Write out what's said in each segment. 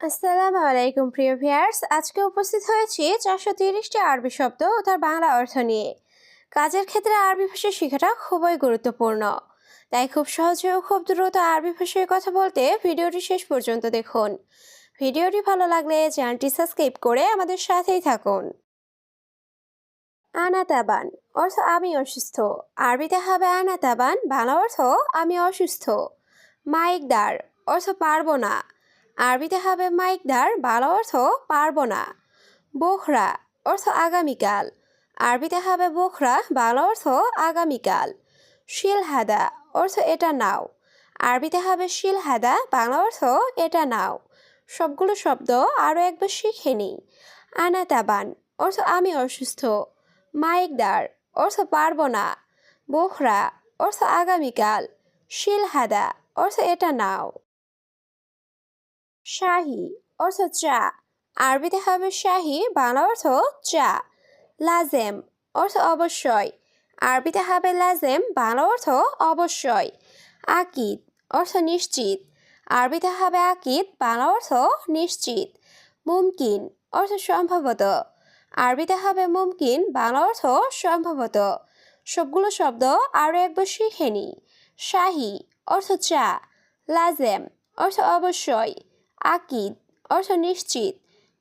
আসসালামু আলাইকুম, প্রিয় ভিয়ার্স আজকে উপস্থিত হয়েছি চারশো তিরিশটি আরবি শব্দ ও তার বাংলা অর্থ নিয়ে। কাজের ক্ষেত্রে আরবি ভাষা শেখাটা খুবই গুরুত্বপূর্ণ। তাই খুব সহজে ও খুব দ্রুত আরবি ভাষায় কথা বলতে ভিডিওটি শেষ পর্যন্ত দেখুন। ভিডিওটি ভালো লাগলে চ্যানেলটি সাবস্ক্রাইব করে আমাদের সাথেই থাকুন। আনাতাবান অর্থ আমি অসুস্থ। আরবিতে হবে আনাতাবান, বাংলা অর্থ আমি অসুস্থ। মাইকদার অর্থ পারব না। আরবিতে হবে মাইকদার, বাংলা অর্থ পারব না। বোখরা অর্থ আগামীকাল। আরবিতে হবে বোখরা, বাংলা অর্থ আগামীকাল। শিলহাদা অর্থ এটা নাও। আরবিতে হবে শিলহাদা, বাংলা অর্থ এটা নাও। সবগুলো শব্দ আরও একবার শিখে নিই। আনাতাবান অর্থ আমি অসুস্থ। মাইকদার অর্থ পারব না। বোখরা অর্থ আগামীকাল। শিলহাদা অর্থ এটা নাও। শাহি অর্থ চা। আরবিতে হবে শাহি, বাংলা অর্থ চা। লাজেম অর্থ অবশ্যই। আরবিতে হবে লাজেম, বাংলা অর্থ অবশ্যই। আকিদ অর্থ নিশ্চিত। আরবিতে হবে আকিদ, বাংলা অর্থ নিশ্চিত। মুমকিন অর্থ সম্ভবত। আরবিতে হবে মুমকিন, বাংলা অর্থ সম্ভবত। সবগুলো শব্দ আরও একবার শিখে নিই। শাহি অর্থ চা। লাজেম অর্থ অবশ্যই। আকিদ, অর্থ নিশ্চিত,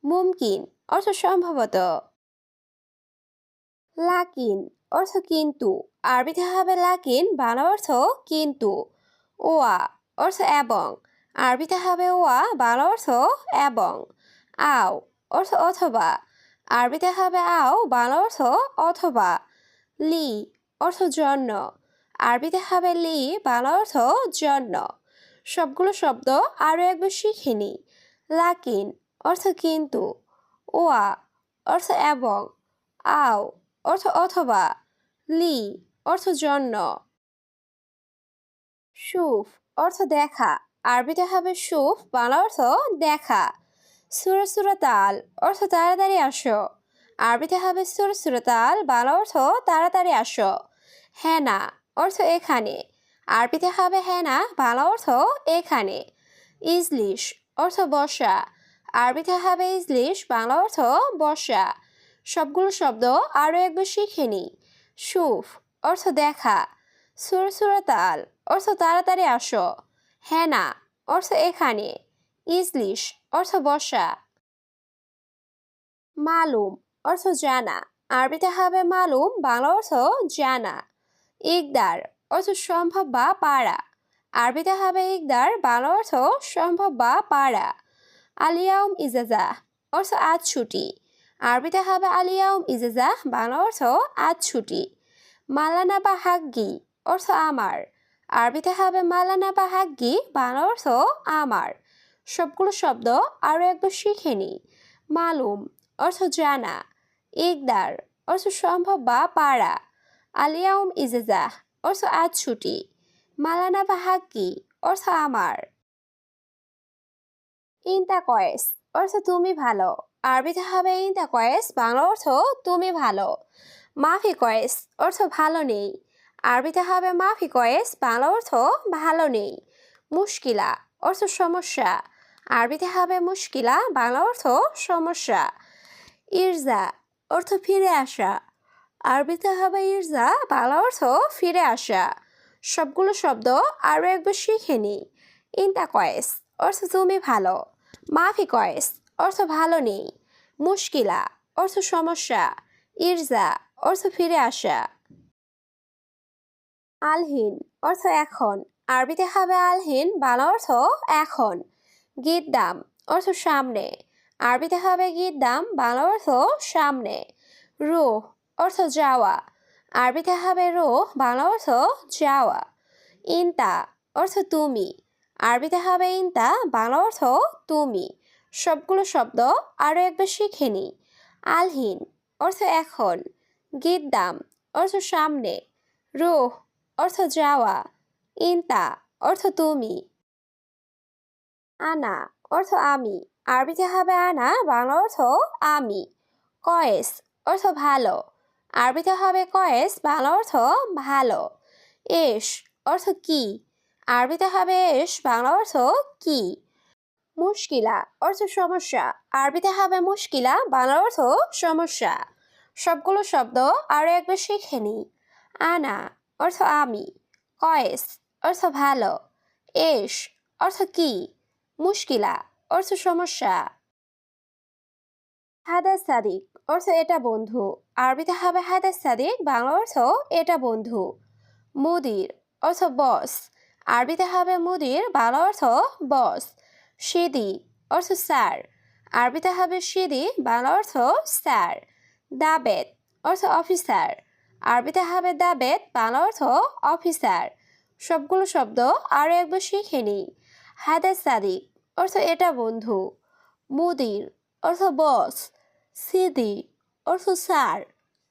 মুমকিন, অর্থ সম্ভবত। লাকিন, অর্থ কিন্তু, আরবিতে হবে লাকিন, বাংলা অর্থ কিন্তু। ওয়া, অর্থ এবং, আরবিতে হবে ওয়া, বাংলা অর্থ এবং। আও, অর্থ অথবা, আরবিতে হবে আও, বাংলা অর্থ অথবা। লি, অর্থ জন্য, আরবিতে হবে লি, বাংলা অর্থ জন্য। সবগুলো শব্দ আরও একবার শিখে নিই। লাকিন অর্থ কিন্তু, ওয়া অর্থ এবং, আও অর্থ অথবা, লি অর্থ জন্য। সুফ অর্থ দেখা, আরবিতে হবে সুফ, বাংলা অর্থ দেখা। সুরা সুরা তাল অর্থ তাড়াতাড়ি আসো। আরবিতে হবে সুরা সুরা তাল বাংলা অর্থ তাড়াতাড়ি আসো। হেনা অর্থ এখানে আরবিতে হবে হেনা বাংলা অর্থ এখানে। ইজলিশ অর্থ বসা আরবিতে হবে ইজলিশ, বাংলা অর্থ বসা সবগুলো শব্দ আরও একবার শিখে নিই সুফ অর্থ দেখা। সুর সুরা তাল অর্থ তাড়াতাড়ি আসো। হেনা অর্থ এখানে। ইজলিশ অর্থ বসা মালুম অর্থ জানা। আরবিতে হবে মালুম, বাংলা অর্থ জানা। ইকদার অর্থ সম্ভব বা পারা। আরবিতে হবে ইকদার, বাংলা অর্থ সম্ভব বা পারা। আলিয়াউম ইজাজা, অর্থ আজ ছুটি। আরবিতে হবে আলিয়াউম ইজাজা, বাংলা অর্থ আজ ছুটি। মালানা বা হাগ্গি, অর্থ আমার। আরবিতে হবে মালানা বা হাগ্গি, বাংলা অর্থ আমার। সবগুলো শব্দ আরও একবার শিখে নিই মালুম, অর্থ জানা। ইকদার, অর্থ সম্ভব বা পারা। আলিয়াউম ইজাজা অর্থ আজ ছুটি। মালানা বা হাক্কি অর্থ আমার। ইন্তা কয়েস অর্থ তুমি ভালো। আরবিতে হবে ইন্তা কয়েস বাংলা অর্থ তুমি ভালো। মাফি কয়েস অর্থ ভালো নেই। আরবিতে হবে মাফি কয়েস বাংলা অর্থ ভালো নেই। মুশকিলা, অর্থ সমস্যা। আরবিতে হবে মুশকিলা, বাংলা অর্থ সমস্যা। ইরজা, অর্থ ফিরে আসা। আরবিতে হবে ইরজা, বাংলা অর্থ ফিরে আসা। সবগুলো শব্দ আরও একবার শিখে নিই। ইন্তা কয়েস, অর্থ তুমি ভালো। মাফি কয়েস, অর্থ ভালো নেই। মুশকিলা, অর্থ সমস্যা। ইরজা, অর্থ ফিরে আসা। আলহিন, অর্থ এখন। আরবিতে হবে আলহিন, বাংলা অর্থ এখন। গিদ্দাম অর্থ সামনে। আরবিতে হবে গিদ্দাম বাংলা অর্থ সামনে। রুহ অর্থ যাওয়া। আরবিতে হবে রোহ বাংলা অর্থ যাওয়া। ইনতা অর্থ তুমি। আরবিতে হবে ইনতা, বাংলা অর্থ তুমি। সবগুলো শব্দ আরও একবার শিখে নিই আলহীন অর্থ এখন। গিদ্দাম অর্থ সামনে। রোহ অর্থ যাওয়া। ইনতা অর্থ তুমি। আনা অর্থ আমি। আরবিতে হবে আনা, বাংলা অর্থ আমি। কয়েস অর্থ ভালো। আরবিতে হবে কয়েস, বাংলা অর্থ ভালো। এস অর্থ কি? আরবিতে হবে এস, বাংলা অর্থ কি? মুশকিলা অর্থ সমস্যা। আরবিতে হবে মুশকিলা, বাংলা অর্থ সমস্যা। সবগুলো শব্দ আরও একবার শিখে নিই। আনা অর্থ আমি। কয়েস অর্থ ভালো। এস অর্থ কি? মুশকিলা অর্থ সমস্যা। হাদা সাদিক অর্থ এটা বন্ধু। আরবিতে হবে হাদা সাদিক, বাংলা অর্থ এটা বন্ধু। মুদির অর্থ বস। আরবিতে হবে মুদির, বাংলা অর্থ বস। সিদি অর্থ স্যার। আরবিতে হবে সিদি, বাংলা অর্থ স্যার। দাবেদ অর্থ অফিসার। আরবিতে হবে দাবেদ বাংলা অর্থ অফিসার। সবগুলো শব্দ আরও একবার শিখে নিই। হাদা সাদিক অর্থ এটা বন্ধু। মুদির অর্থ বস। সিদি অর্থ স্যার।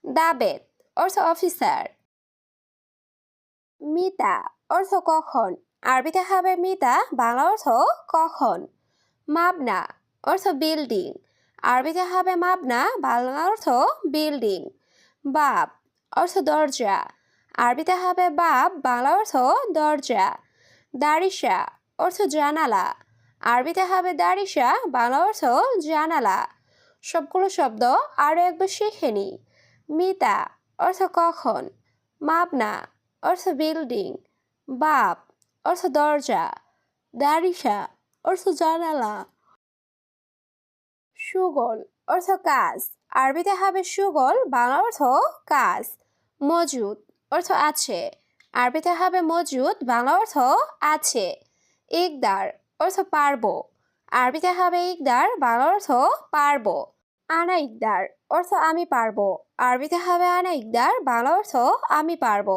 দাবেদ, অর্থ অফিসার। মিতা, অর্থ কখন? আরবিতে হবে মিতা, বাংলা অর্থ কখন? মাবনা, অর্থ বিল্ডিং। আরবিতে হবে মাবনা, বাংলা অর্থ বিল্ডিং। বাপ অর্থ দরজা। আরবিতে হবে বাপ বাংলা অর্থ দরজা। দারিসা অর্থ জানালা। আরবিতে হবে দারিসা বাংলা অর্থ জানালা। সবগুলো শব্দ আরও একবার শিখে নিই। মিতা, অর্থ কখন? মাপনা, অর্থ বিল্ডিং। বাপ, অর্থ দরজা। দারিসা, অর্থ জানালা। সুগল, অর্থ কাজ। আরবিতে হবে সুগল, বাংলা অর্থ কাজ। মজুদ, অর্থ আছে। আরবিতে হবে মজুদ, বাংলা অর্থ আছে। ইকদার, অর্থ পারব। আরবিতে হবে ইকদার, বাংলা অর্থ পারব। আনা ইকদার, অর্থ আমি পারব। আরবিতে হবে আনা ইকদার, বাংলা অর্থ আমি পারব।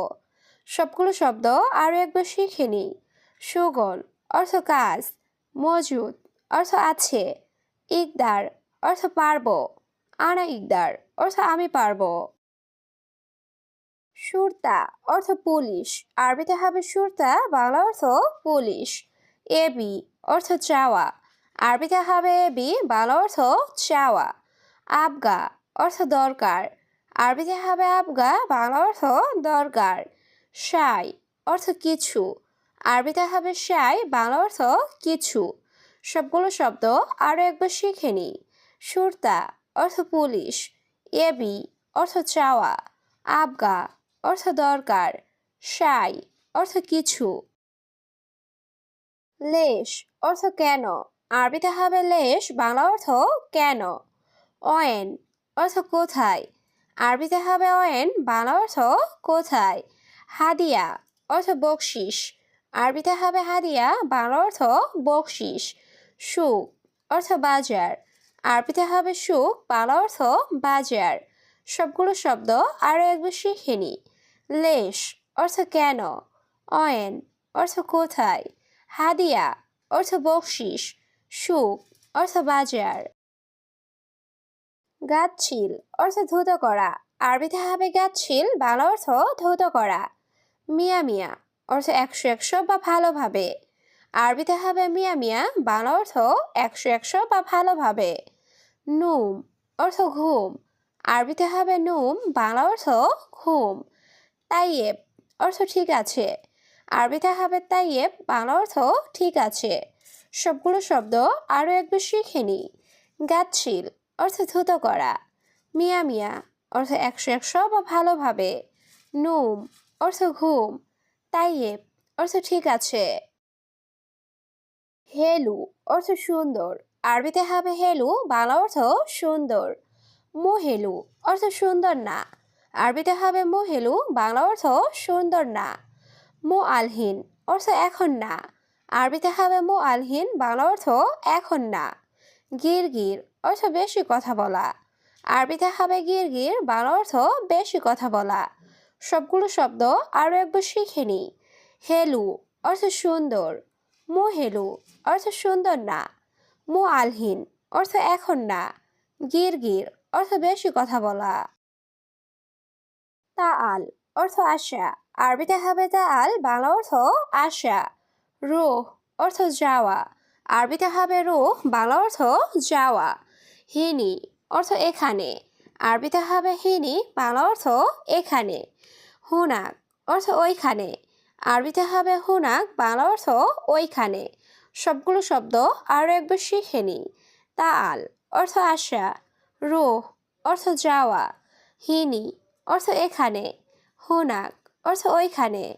সবগুলো শব্দ আরও একবার শিখে নিই সুগল অর্থ কাজ। মজুদ, অর্থ আছে। ইকদার, অর্থ পারব। আনা ইকদার, অর্থ আমি পারব। সুরতা, অর্থ পুলিশ। আরবিতে হবে সুরতা, বাংলা অর্থ পুলিশ। এবি অর্থ চাওয়া। আরবিতে হবে এবি বাংলা অর্থ চাওয়া। আবগা অর্থ দরকার। আরবিতে হবে আবগা, বাংলা অর্থ দরকার। সাই অর্থ কিছু। আরবিতে হবে সাই, বাংলা অর্থ কিছু। সবগুলো শব্দ আরও একবার শিখে নিই। সুরতা অর্থ পুলিশ। এবি অর্থ চাওয়া। আবগা অর্থ দরকার। সাই অর্থ কিছু। লেশ অর্থ কেন? আরবিতে হবে লেশ, বাংলা অর্থ কেন? অয়েন, অর্থ কোথায়? আরবিতে হবে অয়েন, বাংলা অর্থ কোথায়? হাদিয়া, অর্থ বকশিস। আরবিতে হবে হাদিয়া, বাংলা অর্থ বকশিস। সুখ, অর্থ বাজার। আরবিতে হবে সুখ, বাংলা অর্থ বাজার। সবগুলো শব্দ আরও একবার শিখে নি। লেশ, অর্থ কেন? অয়েন, অর্থ কোথায়? হাদিয়া, অর্থ বকশিস। সুখ, অর্থ বাজার। গাছছিল অর্থ ধুত করা। আরবিতে হবে গাছছিল বাংলা অর্থ ধৌত করা। মিয়া মিয়া অর্থ একশো একশো বা ভালোভাবে। আরবিতে হবে মিয়া মিয়া, বাংলা অর্থ একশো একশো বা ভালোভাবে। নুম অর্থ ঘুম। আরবিতে হবে নুম, বাংলা অর্থ ঘুম। তাইয়েব অর্থ ঠিক আছে। আরবিতে হবে তাইয়েব, বাংলা অর্থ ঠিক আছে। সবগুলো শব্দ আরও একবার শিখে নিই গাছছিল অর্থ ধুত করা। মিয়া মিয়া, অর্থ একশো একশো বা ভালোভাবে নুম, অর্থ ঘুম। তাইয়েব, অর্থ ঠিক আছে। হেলু, অর্থ সুন্দর। আরবিতে হবে হেলু, বাংলা অর্থ সুন্দর। মোহেলু, অর্থ সুন্দর না। আরবিতে হবে মোহেলু, বাংলা অর্থ সুন্দর না। মো আলহীন অর্থ এখন না। আরবিতে হবে মো আলহীন বাংলা অর্থ এখন না। গির গির অর্থ বেশি কথা বলা। আরবিতে হবে গির গির, বাংলা অর্থ বেশি কথা বলা। সবগুলো শব্দ আরও একবার শিখে নিই হেলু, অর্থ সুন্দর। মো হেলু অর্থ সুন্দর না। মো আলহীন অর্থ এখন না। গির গির, অর্থ বেশি কথা বলা। তা আল অর্থ আশা। আরবিতে হবে তা আল বাংলা অর্থ আশা। রুহ, অর্থ যাওয়া। আরবিতে হবে রুহ, বাংলা অর্থ যাওয়া। হিনি অর্থ এখানে। আরবিতে হবে হিনি, বাংলা অর্থ এখানে। হুনাক অর্থ ওইখানে। আরবিতে হবে হুনাক, বাংলা অর্থ ওইখানে। সবগুলো শব্দ আরও একবার শিখে নিই তাল অর্থ আসা রোহ অর্থ যাওয়া। হিনি অর্থ এখানে। হুনাক অর্থ ওইখানে।